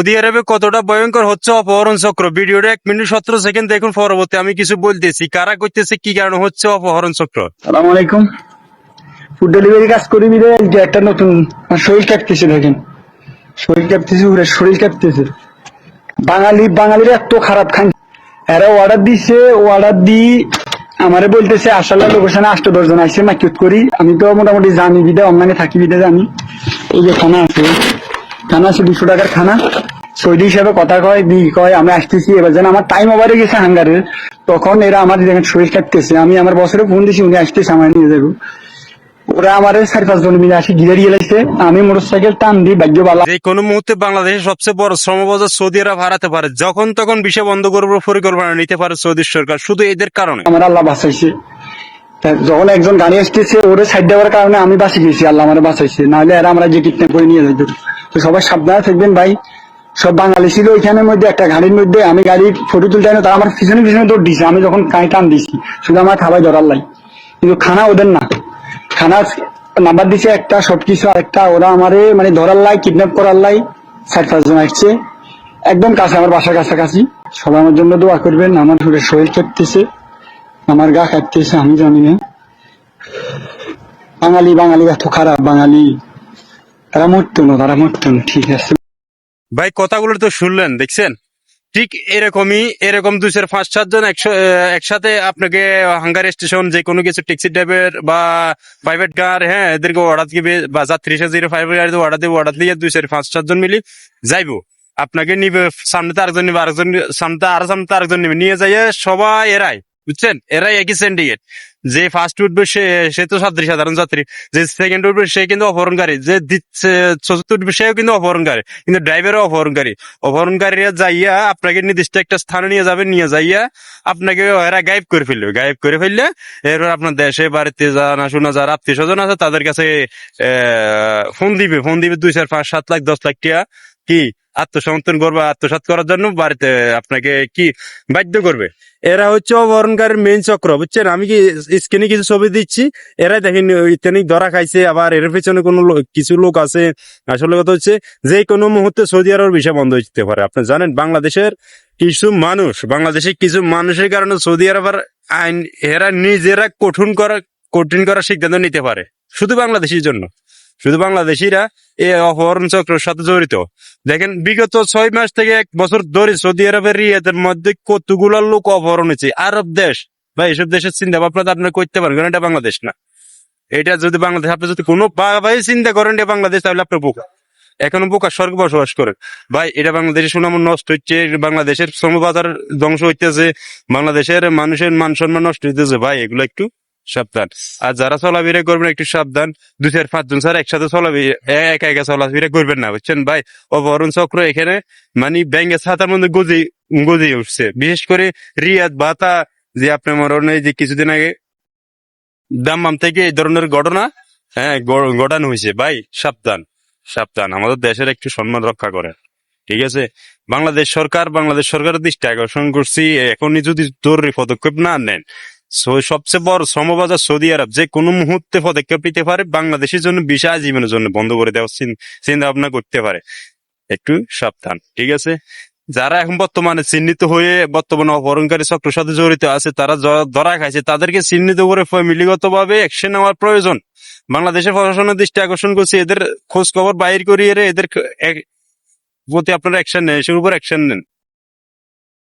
Saudi আরবে কতটা ভয়ঙ্কর হচ্ছে অপহরণ চক্র? ভিডিওটা এক মিনিট সতেরো সেকেন্ড দেখুন পরবর্তী। আমি কিছু বলতেছি। কারা করতেছে, কি কারণে হচ্ছে অপহরণ চক্র? সালাম আলাইকুম। ফুড ডেলিভারি কাজ করি বিদে একটা নতুন শরীর কাঁপতেছে দেখেন। শরীর কাঁপতেছে, পুরো শরীর কাঁপতেছে। বাঙালি, বাঙালিরা এত খারাপ খান। এরা অর্ডার দিছে অর্ডার দি আমারে বলতেছে আসলে লোকেশনে আষ্ট দশজন আইসে মাকিউত করি। আমি তো মোটামুটি জানি, বিদে অনলাইনে থাকি বিদে জানি। এই যে খানা আছে খানা আছে দুশো টাকার খানা সৌদি হিসাবে কথা কয় দি কয় আমি আসতেছি এবার যেন আমার টাইম ওভারে গেছে হাঙ্গারের তখন এরা আমার দেখেন শরীর কাটতেছে আমি আমার বছরে ফোন দিছি উনি আসতেছে আমার নিয়ে যাব। ওরা আমার চার পাঁচ জন মিলে আসি ঘিরে দিয়ে লাগছে আমি মোটর সাইকেল টান দিই ভাগ্য বালা যে কোনো মুহূর্তে বাংলাদেশের সবচেয়ে বড় শ্রমবাজার সৌদি আরব হারাতে পারে। যখন তখন বিষয় বন্ধ করবার পরিকল্পনা নিতে পারে সৌদি সরকার শুধু এদের কারণে। আমার আল্লাহ বাঁচাইছে। যখন একজন গাড়ি আসতেছে ওরে সাইড দেওয়ার কারণে আমি বাঁচি গেছি আল্লাহ আমার বাঁচাইছে। নাহলে এরা আমরা যে কিডন্যাপ করে নিয়ে যাইতো। তো সবাই সাবধানে থাকবেন ভাই। সব বাঙালি ছিল ওইখানের মধ্যে, একটা গাড়ির মধ্যে, আমি গাড়ির ফটো তুলতে আনি তারা আমার পিছনে পিছনে দৌড় দিছে। আমি যখন কাঁই টান দিছি, শুধু আমার খাবাই ধরার লাই। কিন্তু খানা ওদের না। খানা নাম্বার দিছে একটা, সবকিছু আরেকটা, ওরা আমারে মানে ধরার লাই কিডন্যাপ করার লাই ষাট পাঁচজন আসছে। একদম কাছে, আমার বাসার কাছাকাছি। সবাই আমার জন্য দোয়া করবেন, আমার শরীর শরীর কাঁপতেছে আমার গা কাঁপতেছে, আমি জানি না। বাঙালি বাঙালি এত খারাপ, বাঙালি। তারা মরতো না, তারা মরতো না, ঠিক আছে। ভাই, কথাগুলো তো শুনলেন, দেখছেন? ঠিক এরকমই, এরকম দুশের পাঁচ সাতজন একসাথে আপনাকে হাঙ্গার স্টেশন যে কোনো কিছু ট্যাক্সি ড্রাইভার বা প্রাইভেট কার হ্যাঁ এদেরকে অর্ডার দিবে, বা যাত্রী জিরো ফাইভ গাড়িতে অর্ডার দিবে অর্ডার দিয়ে দুশের পাঁচ সাতজন মিলি যাইবো। আপনাকে নিবে, সামনে তো আরেকজন নিবে, আরেকজন, সামনে আর সামনে আরেকজন নিবে, নিয়ে যাইয়ে সবাই এরাই বুঝছেন? এরাই একই সিন্ডিকেট যে ফার্স্ট উঠবে সে সে তো ছাত্রী সাধারণ ছাত্রী যে সেকেন্ড উঠবে সে কিন্তু অপহরণকারী। যে দিচ্ছে, চতুর্থ উঠবে সেও কিন্তু অপহরণকারী। কিন্তু ড্রাইভারও অপহরণকারী। অপহরণকারীরা যাইয়া আপনাকে নির্দিষ্ট একটা স্থানে নিয়ে যাবে, নিয়ে যাইয়া আপনাকে এরা গায়েব করে ফেলবে। গায়েব করে ফেললে এরপর আপনার দেশে, বাড়িতে জানা শোনা যারা আত্মীয় স্বজন আছে, তাদের কাছে ফোন দিবে। ফোন দিবে, দুই চার, পাঁচ, সাত লাখ, দশ লাখ টাকা কি আত্মসমর্থন করবে, আত্মসাৎ করার জন্য বাড়িতে আপনাকে কি বাধ্য করবে? এরা হচ্ছে অপহরণকারীর মেইন চক্র, বুঝছেন? আমি কি স্ক্রিনে কিছু ছবি দিচ্ছি এরা দেখেন, ইত্যাদি ধরা খাইছে, আবার এর পেছনে কোনো কিছু লোক আছে। আসলে কথা হচ্ছে যে কোনো মুহূর্তে সৌদি আরবের বিষয় বন্ধ হয়ে পারে। আপনি জানেন, বাংলাদেশের কিছু মানুষ, বাংলাদেশের কিছু মানুষের কারণে সৌদি আরবের আইন, এরা নিজেরা কঠিন করা কঠিন করার সিদ্ধান্ত নিতে পারে। শুধু বাংলাদেশের জন্য। শুধু বাংলাদেশিরা এই অপহরণ চক্রের সাথে জড়িত। দেখেন, বিগত ছয় মাস থেকে এক বছর ধরে সৌদি আরবের রিয়াদের মধ্যে কতগুলো লোক অপহরণ হয়েছে। আরব দেশ, ভাই, এসব দেশের চিন্তা ভাবনা তো আপনারা করতে পারেন এটা বাংলাদেশ না। এটা যদি বাংলাদেশ, আপনি যদি কোনো ভাই, চিন্তা করেন এটা বাংলাদেশ, তাহলে আপনার বোকা। এখনও বোকা স্বর্গ বসবাস করেন। ভাই, এটা বাংলাদেশের সুনাম নষ্ট হচ্ছে, বাংলাদেশের শ্রমবাজার ধ্বংস হইতেছে, বাংলাদেশের মানুষের মান সম্মান নষ্ট হইতেছে। ভাই, এগুলো একটু সাবধান। আর যারা চলাফেরা করবেন, একটু সাবধান। দু চার পাঁচজন স্যার একসাথে চলাফে একা একা চলাফেরা করবেন না, বুঝছেন? ভাই, অপহরণ চক্র এখানে মানে ব্যাংকে ছাতার মধ্যে গজি গজি উঠছে। বিশেষ করে রিয়াদ বাতা যে আপনার মরণে যে কিছুদিন আগে দাম্মাম থেকে এই ধরনের ঘটনা হ্যাঁ ঘটানো হয়েছে। ভাই, সাবধান সাবধান। আমাদের দেশের একটু সম্মান রক্ষা করেন, ঠিক আছে? বাংলাদেশ সরকার, বাংলাদেশ সরকারের দৃষ্টি আকর্ষণ করছি। এখনই যদি জরুরি পদক্ষেপ না নেন সবচেয়ে বড় শ্রমবাজার সৌদি আরব, যে কোনো মুহূর্তে পদক্ষেপ নিতে পারে, বাংলাদেশের জন্য, বিষয় জীবনের জন্য বন্ধ করে দেওয়ার চিন্তা ভাবনা করতে পারে। একটু সাবধান, ঠিক আছে? যারা এখন বর্তমানে চিহ্নিত হয়ে বর্তমানে অপহরণকারী চক্রের সাথে জড়িত আছে, তারা ধরা খাইছে, তাদেরকে চিহ্নিত করে ফ্যামিলিগত ভাবে অ্যাকশন নেওয়ার প্রয়োজন। বাংলাদেশের প্রশাসনের দৃষ্টি আকর্ষণ করছে, এদের খোঁজ খবর বাইর করিয়ে এদের প্রতি আপনারা অ্যাকশন নেন এসের উপর অ্যাকশন নেন।